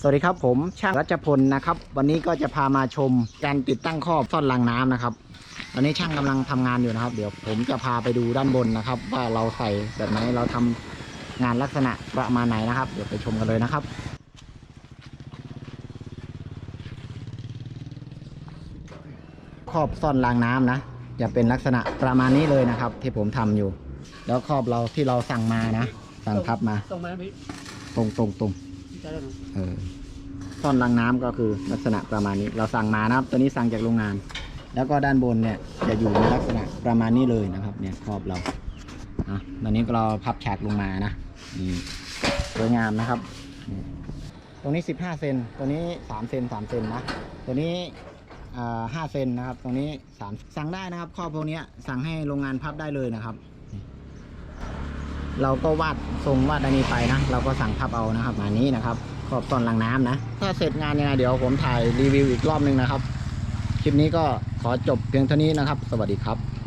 สวัสดีครับผมช่างรัชพลนะครับ วันนี้ก็จะพามาชมการติดตั้งครอบซ่อนรางน้ำนะครับตอนนี้ช่างกำลังทำงานอยู่นะครับ เดี๋ยวผมจะพาไปดูด้านบนนะครับ ว่าเราใส่แบบไหนเราทำงานลักษณะประมาณไหนนะครับ เดี๋ยวไปชมกันเลยนะครับครอบซ่อนรางน้ำนะจะเป็นลักษณะประมาณนี้เลยนะครับ ที่ผมทำอยู่ แล้วครอบเราที่เราสั่งมานะ สั่งพับมาตรงไหมพี่ตรงตรงตรงใช่แล้วนะ เออซ่อนรางน้ำก็คือลักษณะประมาณนี้ เราสั่งมานะครับ ตัวนี้สั่งจากโรงงาน แล้วก็ด้านบนเนี่ยจะอยู่ในลักษณะประมาณนี้เลยนะครับ เนี่ยครอบเราอะตอนนี้เราพับฉากลงมานะนี่สวยงามนะครับ ตรงนี้ 15 เซนตัวนี้ 3 เซน3เซนนะตัวนี้อ่าเซนนะครับ ตรงนี้3สั่งได้นะครับครอบพวกนี้สั่งให้โรงงานพับได้เลยนะครับ เราก็วาดทรงวาดอันนี้ไปนะ เราก็สั่งพับเอานะครับมานี้นะครับ ขอบตอนลังน้ำนะ ถ้าเสร็จงานยังไงเดี๋ยวผมถ่ายรีวิวอีกรอบนึงนะครับ คลิปนี้ก็ขอจบเพียงเท่านี้นะครับ สวัสดีครับ